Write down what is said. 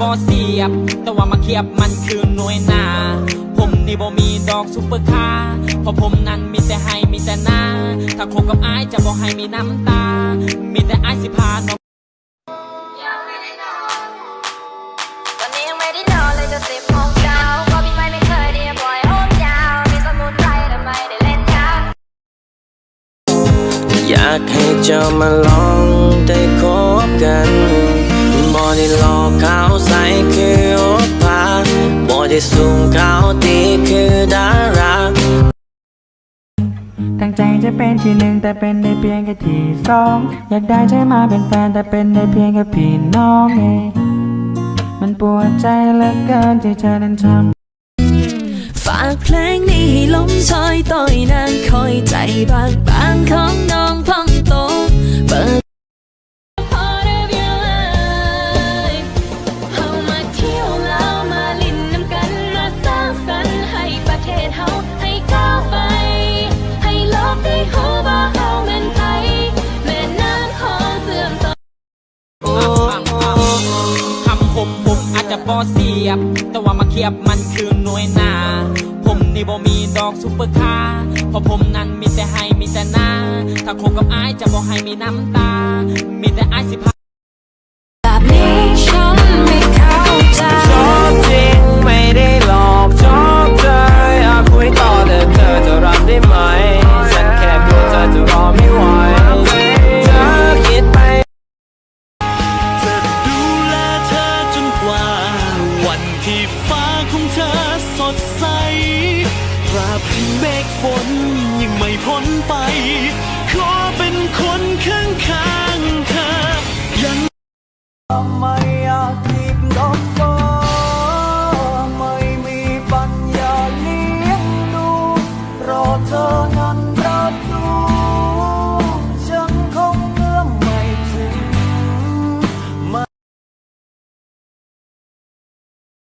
บ่เสียบ แต่ว่ามาเคียบมันคือหน่วยหนา ผมนี่บ่มีดอกซุปเปอร์คาร์เพราะผมนั้นมีแต่ให้มีแต่หน้า ถ้าคบกับอายจะบ่ให้มีน้ำตา มีแต่อายสิพาน้องยังไม่ได้นอนตอนนี้ยังไม่ได้นอนเลยจะสิบโมงเช้าก็มีไม่ไม่เคยได้ปล่อยโฮมยาวมีสมุนไพรแต่ไม่ได้เล่นยาอยากให้เจ้ามาลองได้คบกันบ่ได้หลอกเขาใส่ คือโอปาบ่ได้สูงเขาตีคือดาราตั้งใจจะเป็นที่หนึ่งแต่เป็นได้เพียงแค่ที่สองอยากได้ใจมาเป็นแฟนแต่เป็นได้เพียงแค่พี่น้องเองมันปวดใจเหลือเกินที่เธอนั้นทำฝากเพลงนี้ให้ลมชอยต่อยนางคอยใจบางบางของน้องพอง บอเสียบ แต่ว่ามาเคียบมันคือหน่วยนา ผมนี่บ่มีดอกซุปเปอร์คาร์เพราะผมนั้นมีแต่ให้มีแต่หน้า ถ้าคบกับอายจะบ่ให้มีน้ำตา ฟ้าของเธอสดใสตราบที่เมฆฝนยังไม่พ้นไป ขอเป็นคน